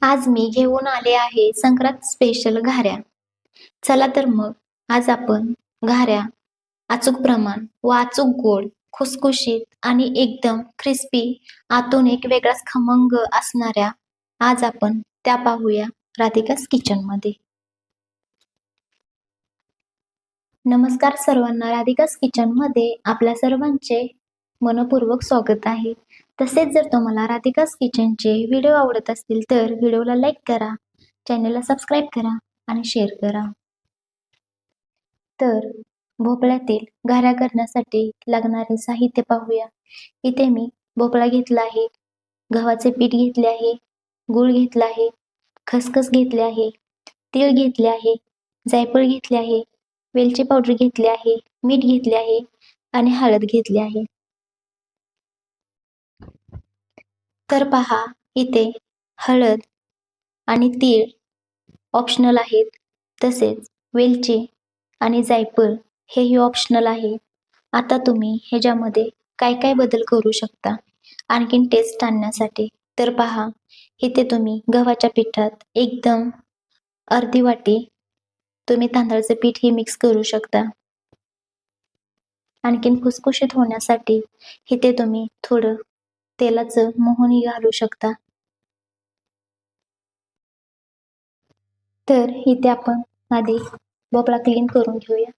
आज मी घेऊन आले आहे संक्रांत स्पेशल घाऱ्या. चला तर मग आज आपण घाऱ्या अचूक प्रमाण व अचूक गोड खुसखुशीत आणि एकदम क्रिस्पी आतून एक वेगळाच खमंग असणाऱ्या आज आपण त्या पाहूया राधिकास किचनमध्ये. नमस्कार सर्वांना राधिकास किचनमध्ये आपल्या सर्वांचे मनपूर्वक स्वागत आहे. तसेच जर तुम्हाला राधिकास किचनचे व्हिडिओ आवडत असतील तर व्हिडिओला लाईक करा चॅनलला सबस्क्राईब करा आणि शेअर करा. तर भोपळ्यातील घाऱ्या करण्यासाठी लागणारे साहित्य पाहूया. इथे मी भोपळा घेतला आहे गव्हाचे पीठ घेतले आहे गूळ घेतला आहे खसखस घेतले आहे तीळ घेतले आहे जायफळ घेतले आहे वेलची पावडर घेतली आहे मीठ घेतले आहे आणि हळद घेतली आहे. तर पहा इथे हळद आणि तीळ ऑप्शनल आहेत. तसेच वेलची आणि जायफळ हेही ऑप्शनल आहे. आता तुम्ही ह्याच्यामध्ये काय काय बदल करू शकता? आणखीन टेस्ट आणण्यासाठी तर पहा इथे तुम्ही गव्हाच्या पिठात एकदम अर्धी वाटी तुम्ही तांदळाचे पीठ ही मिक्स करू शकता. आणखीन खुसखुशीत होण्यासाठी इथे तुम्ही थोडं तेलाचं मोहनी घालू शकता. तर इथे आपण आधी भोपळा क्लीन करून घेऊया.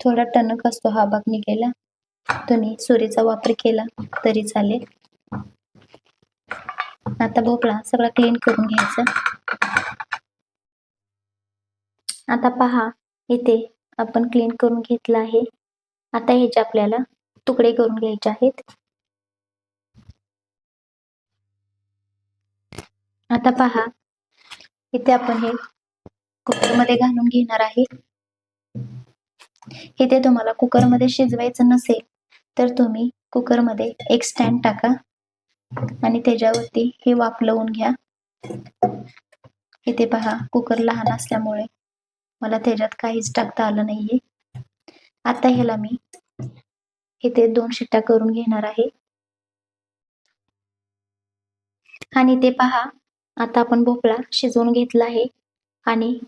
थोडा टणक असतो हा भाग निघायला. तुम्ही सुरीचा वापर केला तरी चालेल. आता भोपळा सगळा क्लीन करून घ्यायचा. आता पहा इथे आपण क्लीन करून घेतला आहे. आता ह्याचे आपल्याला तुकडे करून घ्यायचे आहेत. आता पहा इथे आपण हे कुकरमध्ये घालून घेणार आहे. इथे तुम्हाला कुकरमध्ये शिजवायचं नसेल तर तुम्ही कुकरमध्ये एक स्टँड टाका आणि त्याच्यावरती हे वाफ लावून घ्या. इथे पहा कुकर लहान असल्यामुळे. मला त्याच्यात काहीच टाकता आलं नाहीये. आता ह्याला मी इथे दोन शिट्ट्या करून घेणार आहे. आणि ते पहा आता आपण भोपळा शिजवून घेतला आहे. आणि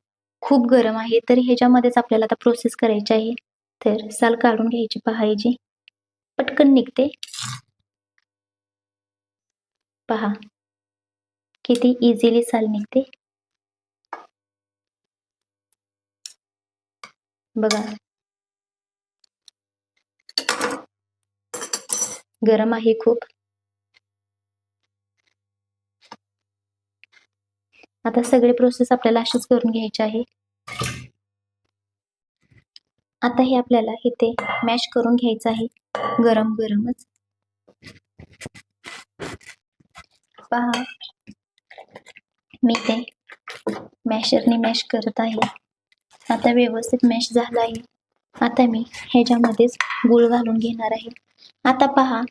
खूप गरम आहे तर ह्याच्यामध्येच आपल्याला आता प्रोसेस करायची आहे. तर साल काढून घ्यायची पहायची पटकन निघते. पहा किती इझिली साल निघते. बघा. गरम आहे खूप. आता सगळे प्रोसेस आपल्याला अशीच करून घ्यायची आहे. आता हे आपल्याला इथे मॅश करून घ्यायचं आहे. गरम गरमच. पहा. मी ते मॅशरने मॅश करत आहे. आता व्यवस्थित मॅश झाला आहे. आता मी ह्याच्यामध्येच गुळ घालून घेणार आहे. आता पहा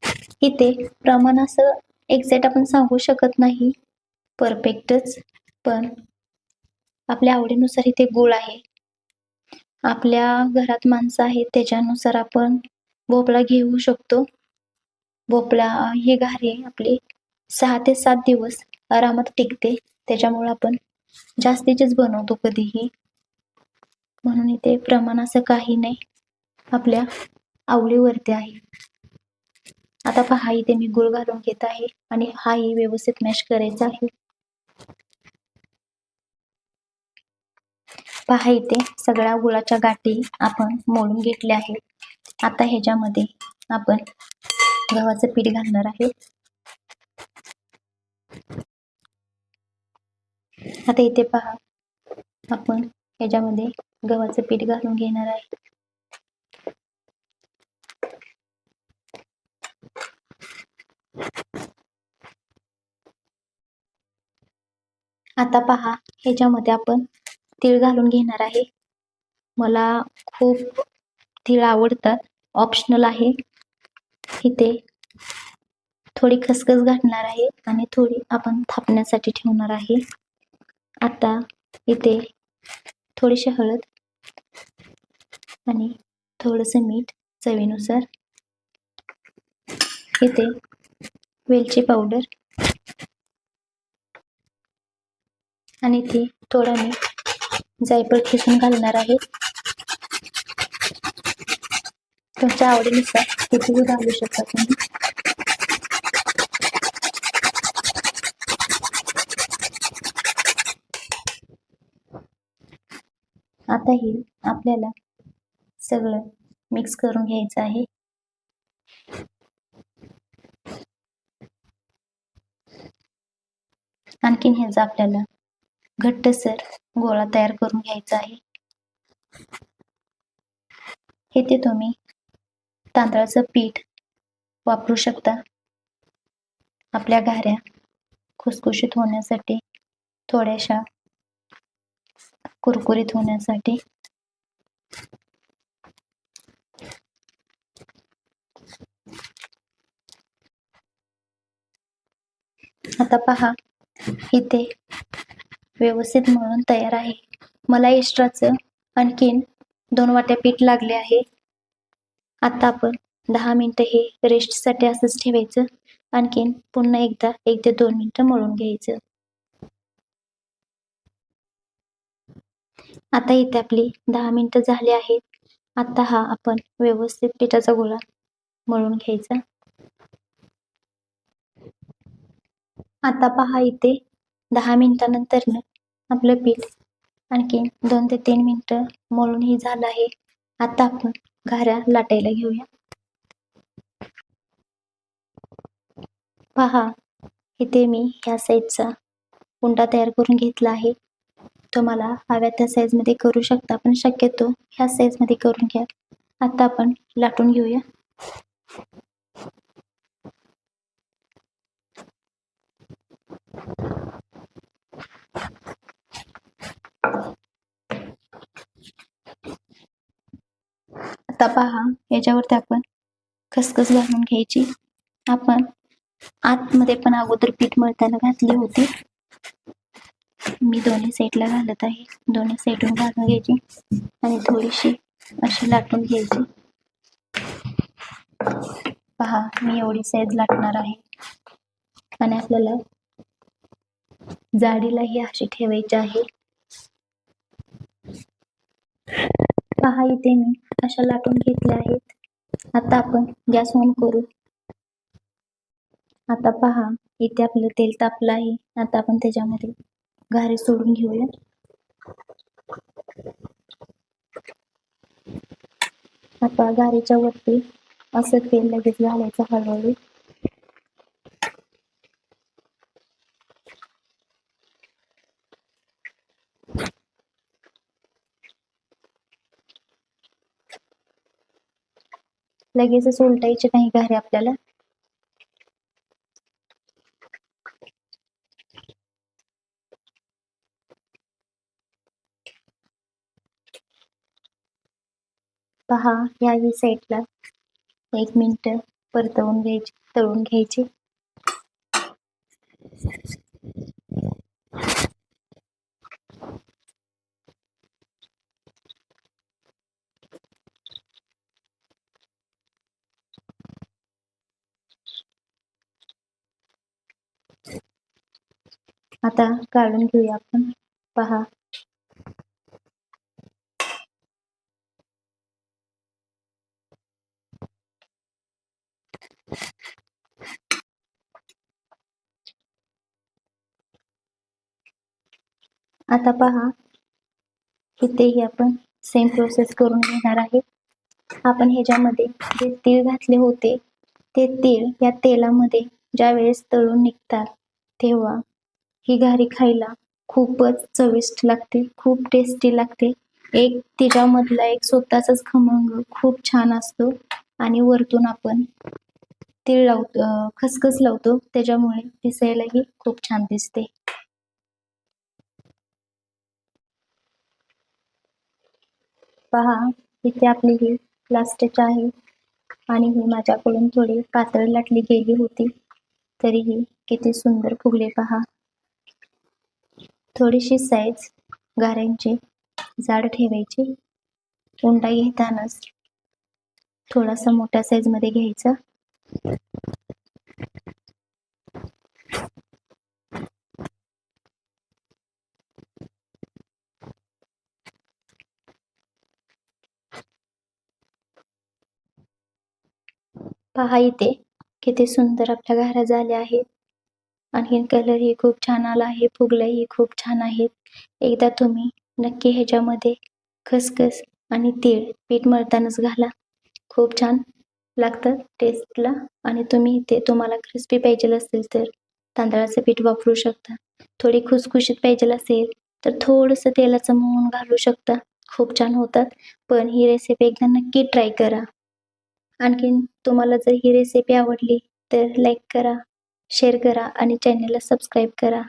इथे प्रमाण असं एक्झॅक्ट आपण सांगू शकत नाही. परफेक्टच पण आपल्या आवडीनुसार इथे गुळ आहे. आपल्या घरात माणसं आहेत त्याच्यानुसार आपण भोपळा घेऊ शकतो. भोपळा ही घारे आपली सहा ते सात दिवस आरामात टिकते. त्याच्यामुळे आपण जास्तीचेच बनवतो कधीही. म्हणून इथे प्रमाण असं काही नाही. आपल्या आवडीवरती आहे. आता पहा इथे मी गुळ घालून घेत आहे आणि हाही व्यवस्थित मॅश करायचा आहे. पहा इथे सगळ्या गुळाच्या गाठी आपण मोडून घेतल्या आहेत. आता ह्याच्यामध्ये आपण गव्हाचं पीठ घालणार आहे. आता इथे पहा आपण ह्याच्यामध्ये गव्हाचं पीठ घालून घेणार आहे. आता पहा ह्याच्यामध्ये आपण तीळ घालून घेणार आहे. मला खूप तीळ आवडतात. ऑप्शनल आहे. इथे थोडी खसखस घालणार आहे आणि थोडी आपण थापण्यासाठी ठेवणार आहे. आता इथे थोडीशी हळद आणि थोडंसं मीठ चवीनुसार. इथे वेलची पावडर. आणि इथे थोडा मी जायफळ खिसून घालणार आहे. तुमच्या आवडीनुसार कितीही घालू शकता तुम्ही? आता ही आपल्याला सगळं मिक्स करून घ्यायचं आहे. आणखीन ह्याचा आपल्याला घट्टसर गोळा तयार करून घ्यायचा आहे. इथे तुम्ही तांदळाचं पीठ वापरू शकता. आपल्या घाऱ्या खुसखुशीत होण्यासाठी थोड्याशा कुरकुरीत होण्यासाठी आता पहा इथे व्यवस्थित मळून तयार आहे. मला एक्स्ट्राचं आणखीन दोन वाट्या पीठ लागले आहे. आता आपण दहा मिनिटं हे रेस्टसाठी असंच ठेवायचं. आणखीन पुन्हा एकदा एक ते दोन मिनिटं मळून घ्यायचं. आता इथे आपली दहा मिनिटं झाली आहेत. आता हा आपण व्यवस्थित पिठाचा गोळा मळून घ्यायचा. आता पहा इथे दहा मिनिटानंतर आपलं पीठ आणखी दोन ते तीन मिनटं मळून झालं आहे. आता आपण घाऱ्या लाटायला घेऊया. पहा इथे मी ह्या साईजचा उंडा तयार करून घेतला आहे. तुम्हाला हव्या त्या साईजमध्ये करू शकता पण शक्यतो ह्या साईजमध्ये करून घ्या. आता आपण लाटून घेऊया. आता पहा याच्यावरती आपण खसखस घालून घ्यायची. आपण आतमध्ये पण अगोदर पीठ मळताना घातली होती. मी दोन्ही साईडला घालत आहे. दोन्ही साईडून घालून घ्यायची आणि थोडीशी अशी लाटून घ्यायची. पहा मी एवढी साईज लाटणार आहे. आणि आपल्याला जाडीला ही अशी ठेवायची आहे. पहा इथे मी अशा लाटून घेतल्या आहेत. आता आपण गॅस ऑन करू. आता पहा इथे आपलं तेल तापलं आहे. आता आपण त्याच्यामध्ये घारे सोडून घेऊया. आता घारीच्या वरती असं तेल लगेच घालायचं हळूहळू. लगेचच उलटायचे नाही घारे आपल्याला. पहा ह्याही साईडला एक मिनिट परतवून घ्यायची तळून घ्यायची. आता काढून घेऊया आपण. पहा. आता पहा. इथेही आपण सेम प्रोसेस करून घेणार आहे. आपण ह्याच्यामध्ये जे तीळ घातले होते ते तीळ या तेलामध्ये ज्या वेळेस तळून निघतात तेव्हा ही घारी खायला खूपच चविष्ट लागते खूप टेस्टी लागते. एक तिच्यामधला एक स्वतःचाच खमंग खूप छान असतो आणि वरतून आपण तीळ लावतो खसखस लावतो त्याच्यामुळे दिसायलाही खूप छान दिसते. पहा इथे आपली ही प्लास्टिक आहे आणि ही माझ्याकडून थोडी पातळ लाटली गेली होती. तरीही किती सुंदर फुगले पहा. थोडीशी साईज गाऱ्यांची जाड ठेवायची. उंडा घेतानाच थोडासा मोठ्या साईजमध्ये घ्यायचा. पहा इथे किती सुंदर आपल्या घरा झाल्या आहेत. आणखीन कलरही खूप छान आला आहे फुगल्याही खूप छान आहेत एकदा तुम्ही नक्की ह्याच्यामध्ये खसखस आणि तीळ पीठ मळतानाच घाला. खूप छान लागतं टेस्टला आणि तुम्ही ते तुम्हाला क्रिस्पी पाहिजे असेल तर तांदळाचं पीठ वापरू शकता. थोडी खुसखुशीत पाहिजे असेल तर थोडंसं तेलाचं मोहन घालू शकता. खूप छान होतात. पण ही रेसिपी एकदा नक्की ट्राय करा. आणखीन तुम्हाला जर ही रेसिपी आवडली तर लाईक करा. शेअर करा आणि चॅनलला सबस्क्राईब करा.